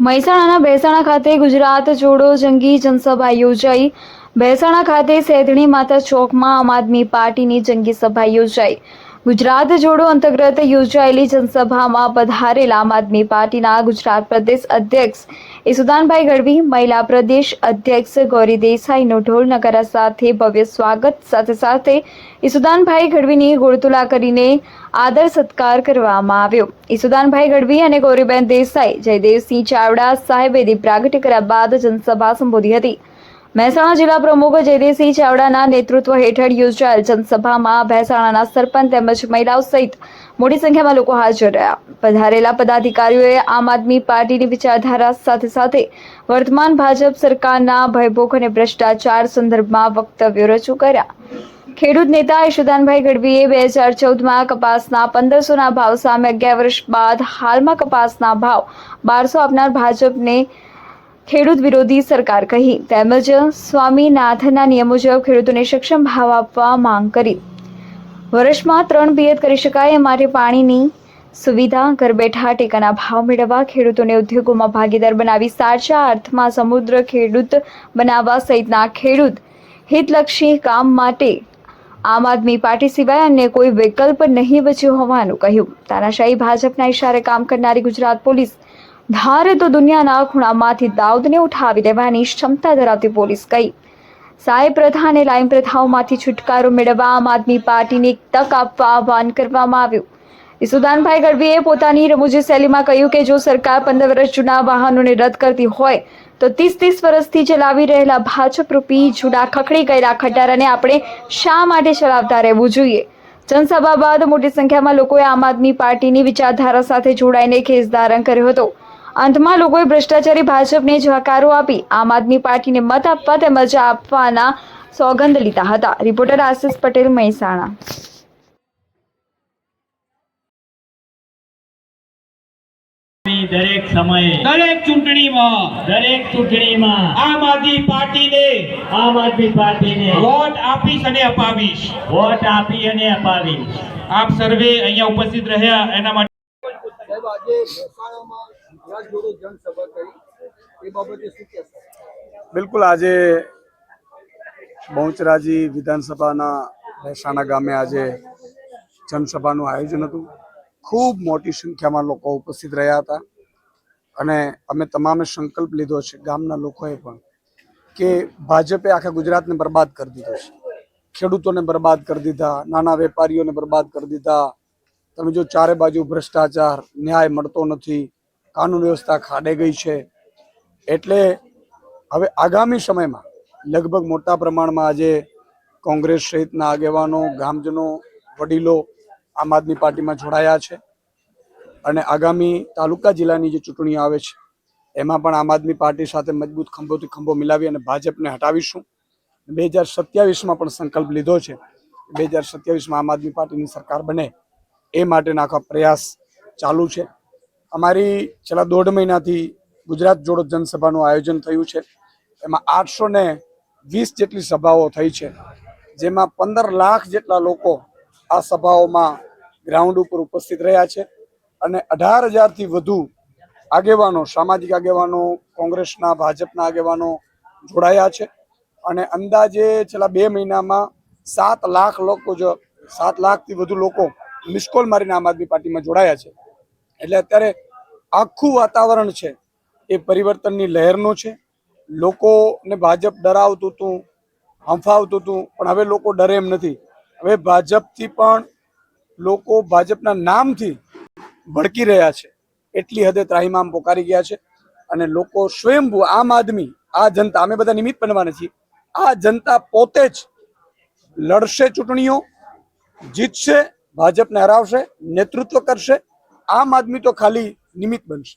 મહેસાણાના ભેસાણા ખાતે ગુજરાત જોડો જંગી જનસભા યોજાઈ. ભેસાણા ખાતે સેધણી માતા ચોકમાં આમ આદમી પાર્ટીની જંગી સભા યોજાઈ. ગુજરાત જોડો અંતર્ગત યોજાયેલી જનસભામાં પધારેલા આમ આદમી પાર્ટીના ગુજરાત પ્રદેશ અધ્યક્ષ ઈસુદાનભાઈ ગઢવી, મહિલા પ્રદેશ અધ્યક્ષ ગૌરી દેસાઈનો ઢોલ નગારા સાથે ભવ્ય સ્વાગત સાથે સાથે ઈસુદાનભાઈ ગઢવીની ગોળતુલા કરીને આદર સત્કાર કરવામાં આવ્યો. ઈસુદાનભાઈ ગઢવી અને ગૌરીબેન દેસાઈ, જયદેવસિંહ ચાવડા સાહેબે દીપ પ્રાગટ્ય કર્યા બાદ જનસભા સંબોધી હતી. મહેસાણા જિલ્લા પ્રમુખ જયદેવસિંહ ચાવડાના નેતૃત્વ હેઠળ યોજાયેલ જનસભામાં મહેસાણાના સરપંચ તેમજ મહિલાઓ સહિત મોટી સંખ્યામાં લોકો હાજર રહ્યા. પધારેલા પદાધિકારીઓએ આમ આદમી પાર્ટીની વિચારધારા સાથે સાથે વર્તમાન ભાજપ સરકારના ભયભોગ અને ભ્રષ્ટાચાર સંદર્ભમાં વક્તવ્યો રજૂ કર્યા. ખેડૂત નેતા યશુદાનભાઈ ગઢવીએ બે હજાર ચૌદમાં કપાસના પંદરસોના ભાવ સામે અગિયાર વર્ષ બાદ હાલમાં કપાસના ભાવ બારસો આપનાર ભાજપને ખેડૂત વિરોધી સરકાર કહી, તેમજ સ્વામીનાથનના નિયમ મુજબ ખેડૂતોને સક્ષમ ભાવ આપવા માંગ કરી. વર્ષમાં ત્રણ પિયત કરી શકાય એ માટે પાણીની સુવિધા, ઘર બેઠા ટેકાના ભાવ મેળવવા, ખેડૂતોને ઉદ્યોગોમાં ભાગીદાર બનાવી સાચા અર્થમાં સમુદ્ર ખેડૂત બનાવવા સહિતના ખેડૂત હિતલક્ષી કામ માટે આમ આદમી પાર્ટી સિવાય અન્ય કોઈ વિકલ્પ નહીં બચ્યો હોવાનું કહ્યું. તાનાશાહી ભાજપના ઇશારે કામ કરનારી ગુજરાત પોલીસ ધારે તો દુનિયાના ખૂણામાંથી દાઉદને ઉઠાવી લેવાની ક્ષમતા ધરાવતી પોલીસ કહી સાય પ્રથા અને લાઈન પ્રથાઓમાંથી છુટકારો મેળવવા આમ આદમી પાર્ટીને એક તક આપવા આહવાન કરવામાં આવ્યું. ઈસુદાનભાઈ ગઢવીએ પોતાની રમૂજી શૈલીમાં કહ્યું કે જો સરકાર પંદર વર્ષ જૂના વાહનોને રદ કરતી હોય, તો ત્રીસ ત્રીસ વર્ષથી ચલાવી રહેલા ભાજપ રૂપી જૂના ખખડી ગયેલા ખટારાને આપણે શા માટે ચલાવતા રહેવું જોઈએ? જનસભા બાદ મોટી સંખ્યામાં લોકોએ આમ આદમી પાર્ટીની વિચારધારા સાથે જોડાઈને ખેસ ધારણ કર્યો હતો. અંતમાં લોકોએ ભ્રષ્ટાચારી ભાજપને જવાકારો આપી આમ આદમી પાર્ટીને મત આપવા તેમજ આપવાના સોગંદ લીધા હતા. રિપોર્ટર આશિષ પટેલ મહેસાણા. દરેક સમયે દરેક ચૂંટણીમાં દરેક ચૂંટણીમાં આમ આદમી પાર્ટીને આમ આદમી પાર્ટીને વોટ આપીશ અને અપાવીશ. વોટ આપી અને અપાવીશ. આપ સર્વે અહીંયા ઉપસ્થિત રહ્યા એના માટે બિલકુલ, આજે બહુચરાજી વિધાનસભાના મહેસાણા ગામે આજે જનસભાનું આયોજન હતું. ખૂબ મોટી સંખ્યામાં લોકો ઉપસ્થિત રહ્યા હતા અને અમે તમામે સંકલ્પ લીધો છે ગામના લોકોએ પણ કે ભાજપે આખા ગુજરાતને બરબાદ કરી દીધો છે. ખેડૂતોને બરબાદ કરી દીધા, નાના વેપારીઓને બરબાદ કરી દીધા. તમે જો ચારે બાજુ ભ્રષ્ટાચાર, ન્યાય મળતો નથી કાનૂન વ્યવસ્થા ખાડે ગઈ છે. એટલે હવે આગામી સમયમાં લગભગ મોટા પ્રમાણમાં આજે કોંગ્રેસ સહિતના આગેવાનો, ગામજનો, વડીલો આમ આદમી પાર્ટીમાં જોડાયા છે. અને આગામી તાલુકા જિલ્લાની જે ચૂંટણી આવે છે, એમાં પણ આમ આદમી પાર્ટી સાથે મજબૂત ખંભોથી ખંભો મિલાવી અને ભાજપને હટાવીશું. બે હજાર સત્યાવીસમાં પણ સંકલ્પ લીધો છે બે હજાર સત્યાવીસમાં આમ આદમી પાર્ટીની સરકાર બને. એ માટેના આખા પ્રયાસ ચાલુ છે. અમારી છેલ્લા દોઢ મહિનાથી ગુજરાત જોડો જનસભાનું આયોજન થયું છે. એમાં આઠસો ને વીસ જેટલી સભાઓ થઈ છે. જેમાં પંદર લાખ જેટલા લોકો આ સભાઓમાં ગ્રાઉન્ડ ઉપર ઉપસ્થિત રહ્યા છે અને અઢાર હજારથી વધુ આગેવાનો, સામાજિક આગેવાનો, કોંગ્રેસના, ભાજપના આગેવાનો જોડાયા છે. અને અંદાજે છેલ્લા બે મહિનામાં સાત લાખ લોકો જો, સાત લાખથી વધુ લોકો મિસકોલ મારીને આમ આદમી પાર્ટીમાં જોડાયા છે. એટલે અત્યારે આખું વાતાવરણ છે એ પરિવર્તનની લહેરનું છે. લોકોને ભાજપ ડરાવતું હતું, હંફાવતું હતું, પણ હવે લોકો ડરે એમ નથી. હવે ભાજપથી પણ લોકો ભાજપના નામથી ભડકી રહ્યા છે. એટલી હદે ત્રાહિમામ પોકારી ગયા છે અને લોકો સ્વયંભૂ આમ આદમી, આ જનતા, અમે બધા નિમિત્ત બનવાના છીએ. આ જનતા પોતે જ લડશે ચૂંટણીઓ, જીતશે, ભાજપને હરાવશે, નેતૃત્વ કરશે આમ આદમી તો ખાલી નિમિત્ત બનશે.